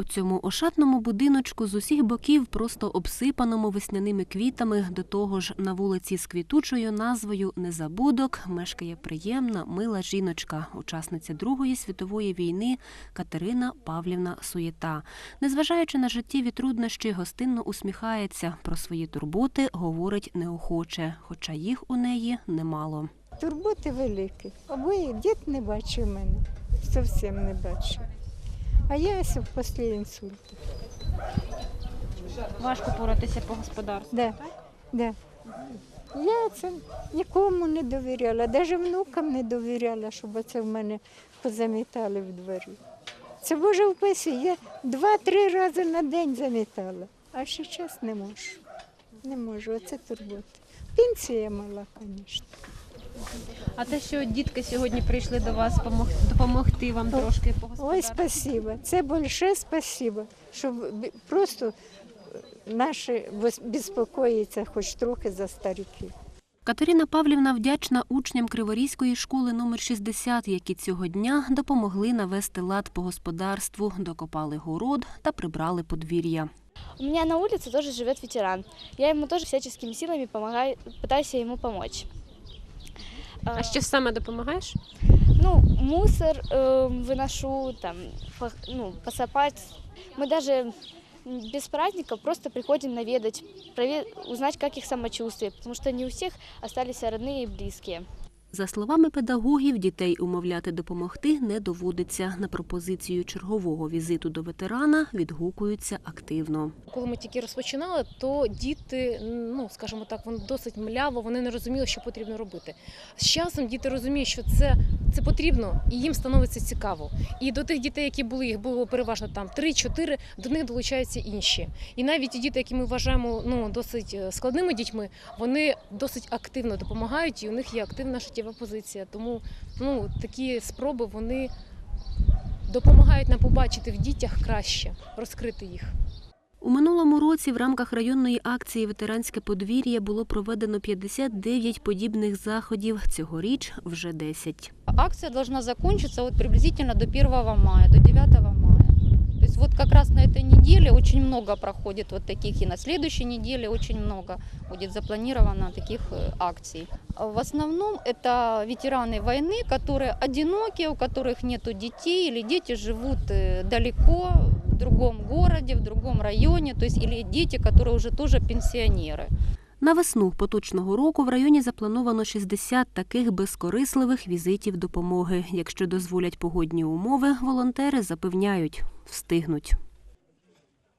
У цьому ошатному будиночку з усіх боків, просто обсипаному весняними квітами, до того ж на вулиці з квітучою назвою Незабудок мешкає приємна, мила жіночка, учасниця Другої світової війни Катерина Павлівна Суєта. Незважаючи на життєві труднощі, гостинно усміхається. Про свої турботи говорить неохоче, хоча їх у неї немало. Турботи великі. Обоє дід не бачив мене, зовсім не бачив. А я ось після інсульту. Важко поратися по господарству. Да, да. Я це нікому не довіряла, навіть внукам не довіряла, щоб оце в мене позамітали в дворі. Це Боже вписі, я два-три рази на день замітала, а ще час не можу. Не можу, оце турботи. Пенсія мала, звісно. А те, що дітки сьогодні прийшли до вас помог- допомогти вам трошки по Ой, господарству. спасибо. Це більше спасибо, що просто е, наші безпокоїться хоч трохи за стариків. Катерина Павлівна вдячна учням Криворізької школи номер 60, які цього дня допомогли навести лад по господарству, докопали город та прибрали подвір'я. У меня на улице тоже живет ветеран. Я ему тоже всяческими силами помогаю, пытаюсь ему помочь. А що саме допомагаєш? Ну, мусор э, выношу, там, по- ну, посыпать. Мы даже м, без праздников просто приходим наведать, прове- узнать, как их самочувствие, потому что не у всех остались родные и близкие. За словами педагогів, дітей умовляти допомогти не доводиться. На пропозицію чергового візиту до ветерана відгукуються активно. Коли ми тільки розпочинали, то діти, ну скажімо так, вони досить мляво, вони не розуміли, що потрібно робити. З часом діти розуміють, що це, це потрібно, і їм становиться цікаво. І до тих дітей, які були, їх було переважно там 3-4, до них долучаються інші. І навіть ті діти, які ми вважаємо ну, досить е, складними дітьми, вони досить активно допомагають, і у них є активна життєва позиція. Тому ну, такі спроби вони допомагають нам побачити в дітях краще, розкрити їх. У минулому році в рамках районної акції Ветеранське подвір'я було проведено 59 подібних заходів. Цьогоріч вже 10. Акция должна закончиться вот приблизительно до 1 мая, до 9 мая. Вот как раз на этой неделе очень много проходит вот таких, и на следующей неделе очень много будет запланировано таких э, акций. В основном это ветераны войны, которые одиноки, у которых нет детей, или дети живут э, далеко, в другом городе, в другом районе, то есть или дети, которые уже тоже пенсионеры. На весну поточного року в районі заплановано 60 таких безкорисливих візитів допомоги. Якщо дозволять погодні умови, волонтери запевняють – встигнуть.